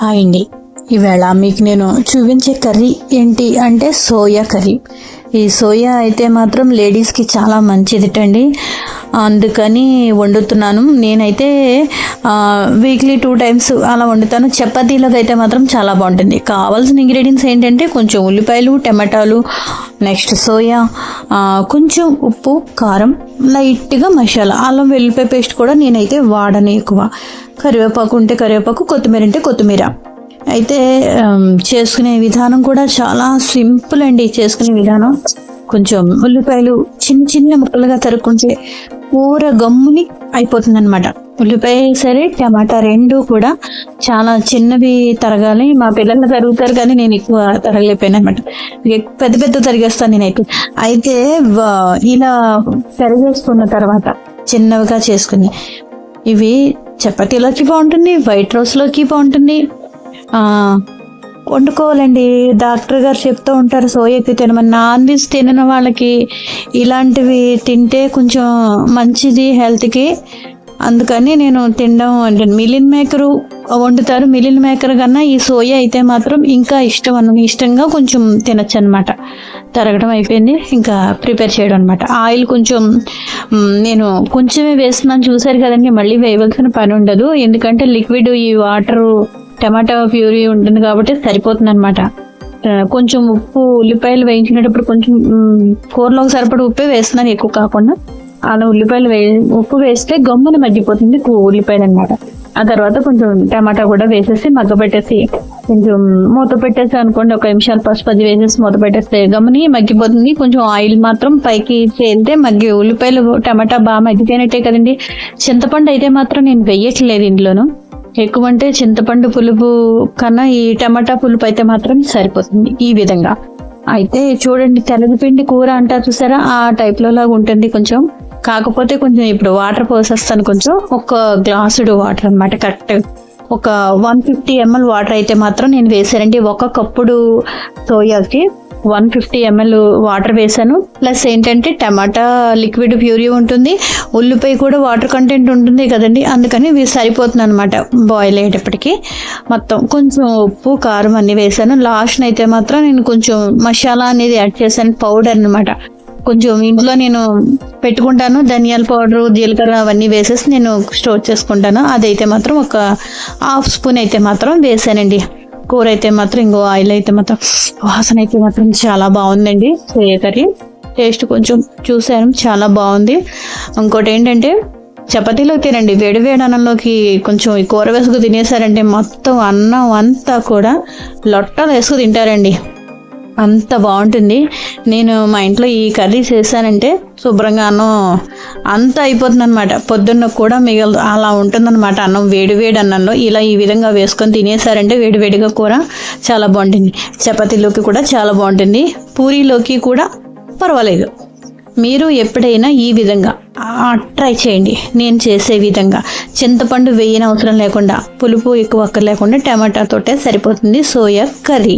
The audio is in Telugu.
హాయ్ అండి ఈవేళ మీకు నేను చూపించే కర్రీ ఏంటి అంటే సోయా కర్రీ. ఈ సోయా అయితే మాత్రం లేడీస్కి చాలా మంచిదిటండి. అందుకని వండుతున్నాను. నేనైతే వీక్లీ టూ టైమ్స్ అలా వండుతాను. చపాతీలోకి అయితే మాత్రం చాలా బాగుంటుంది. కావాల్సిన ఇంగ్రీడియంట్స్ ఏంటంటే కొంచెం ఉల్లిపాయలు టమాటాలు నెక్స్ట్ సోయా కొంచెం ఉప్పు కారం లైట్గా మసాలా అల్లం వెల్లిపాయ పేస్ట్ కూడా నేనైతే వాడను ఎక్కువ. కరివేపాకు ఉంటే కరివేపాకు కొత్తిమీర ఉంటే కొత్తిమీర. అయితే చేసుకునే విధానం కూడా చాలా సింపుల్ అండి. చేసుకునే విధానం. కొంచెం ఉల్లిపాయలు చిన్న చిన్న ముక్కలుగా తరుక్కుంటే కూర గమ్ముని అయిపోతుంది అనమాట ఉల్లిపాయ సరే టమాటా రెండు కూడా చాలా చిన్నవి తరగాలి. మా పిల్లలు తరుగుతారు కానీ నేను ఎక్కువ తరగలేకపోయాను అనమాట పెద్ద పెద్ద తరిగేస్తాను నేనైతే. అయితే ఇలా తరిగేసుకున్న తర్వాత చిన్నవిగా చేసుకుని ఇవి చపాతీలోకి బాగుంటుంది వైట్ రైస్లోకి బాగుంటుంది వండుకోవాలండి. డాక్టర్ గారు చెప్తూ ఉంటారు సోయా తినమని. నాన్ వెజ్ తినని వాళ్ళకి ఇలాంటివి తింటే కొంచెం మంచిది హెల్త్కి. అందుకని నేను తినడం అంటే మిలిన్ మేకరు వండుతారు. మిలిన్ మేకర్ కన్నా ఈ సోయా అయితే మాత్రం ఇంకా ఇష్టం అన్న ఇష్టంగా కొంచెం తినచ్చు అనమాట తరగడం అయిపోయింది. ఇంకా ప్రిపేర్ చేయడం అనమాట ఆయిల్ కొంచెం నేను కొంచెమే వేస్తున్నాను. చూసారు కదండి మళ్ళీ వేయవలసిన పని ఉండదు. ఎందుకంటే లిక్విడ్ ఈ వాటరు టమాటా ప్యూరీ ఉంటుంది కాబట్టి సరిపోతుంది అనమాట కొంచెం ఉప్పు ఉల్లిపాయలు వేయించినప్పుడు కొంచెం కూరలోకి సరిపడ ఉప్పే వేస్తున్నాను ఎక్కువ కాకుండా. అలా ఉల్లిపాయలు వే ఉప్పు వేస్తే గమ్మున మగ్గిపోతుంది ఉల్లిపాయలు అనమాట ఆ తర్వాత కొంచెం టమాటా కూడా వేసేసి మగ్గపెట్టేసి కొంచెం మూత పెట్టేసి అనుకోండి ఒక నిమిషాలు పసుపు అది వేసేసి మూత పెట్టేస్తే గమ్ముని మగ్గిపోతుంది. కొంచెం ఆయిల్ మాత్రం పైకి చేరితే మగ్గి ఉల్లిపాయలు టమాటా బాగా మగ్గిపోయినట్టే కదండి. చింతపండు అయితే మాత్రం నేను వెయ్యట్లేదు ఇంట్లోనూ. ఎక్కువ అంటే చింతపండు పులుపు కన్నా ఈ టమాటా పులుపు అయితే మాత్రం సరిపోతుంది ఈ విధంగా. అయితే చూడండి తెల్లపిండి కూర అంటారు చూసారా? ఆ టైప్లో లాగా ఉంటుంది కొంచెం. కాకపోతే కొంచెం ఇప్పుడు వాటర్ పోసేస్తాను కొంచెం. ఒక గ్లాసుడు వాటర్ అన్నమాట కరెక్ట్. ఒక వన్ ఫిఫ్టీ ఎంఎల్ వాటర్ అయితే మాత్రం నేను వేసానండి ఒక కప్పుడు సోయాకి. వన్ ఫిఫ్టీ ఎంఎల్ వాటర్ వేసాను ప్లస్ ఏంటంటే టమాటా లిక్విడ్ ప్యూరీ ఉంటుంది. ఉల్లిపాయ కూడా వాటర్ కంటెంట్ ఉంటుంది కదండి. అందుకని ఇవి సరిపోతుంది అనమాట బాయిల్ అయ్యేటప్పటికి. మొత్తం కొంచెం ఉప్పు కారం అన్ని వేసాను లాస్ట్ అయితే మాత్రం నేను కొంచెం మసాలా అనేది యాడ్ చేశాను. పౌడర్ అనమాట కొంచెం ఇంట్లో నేను పెట్టుకుంటాను. ధనియాల పౌడర్ జీలకర్ర అవన్నీ వేసేసి నేను స్టోర్ చేసుకుంటాను. అదైతే మాత్రం ఒక హాఫ్ స్పూన్ అయితే మాత్రం వేసానండి కూర అయితే మాత్రం ఇంకో ఆయిల్ అయితే మాత్రం వాసన అయితే మాత్రం చాలా బాగుందండి సోయా కర్రీ. టేస్ట్ కొంచెం చూసాను చాలా బాగుంది. ఇంకోటి ఏంటంటే చపాతీలోకి తినండి. వేడి వేడి అన్నంలోకి కొంచెం ఈ కూర వేసుకు తినేసారంటే మొత్తం అన్నం అంతా కూడా లొట్టలు వేసుకు తింటారండి. అంత బాగుంటుంది. నేను మా ఇంట్లో ఈ కర్రీ చేశానంటే శుభ్రంగా అన్నం అంత అయిపోతుంది అనమాట పొద్దున్న కూడా మిగలదు అలా ఉంటుందన్నమాట. అన్నం వేడివేడి అన్నంలో ఇలా ఈ విధంగా వేసుకొని తినేసారంటే వేడివేడిగా కూర చాలా బాగుంటుంది. చపాతీలోకి కూడా చాలా బాగుంటుంది. పూరీలోకి కూడా పర్వాలేదు. మీరు ఎప్పుడైనా ఈ విధంగా ట్రై చేయండి. నేను చేసే విధంగా. చింతపండు వేయని అవసరం లేకుండా పులుపు ఎక్కువ అక్కర్ లేకుండా టమాటాతోటే సరిపోతుంది సోయా కర్రీ.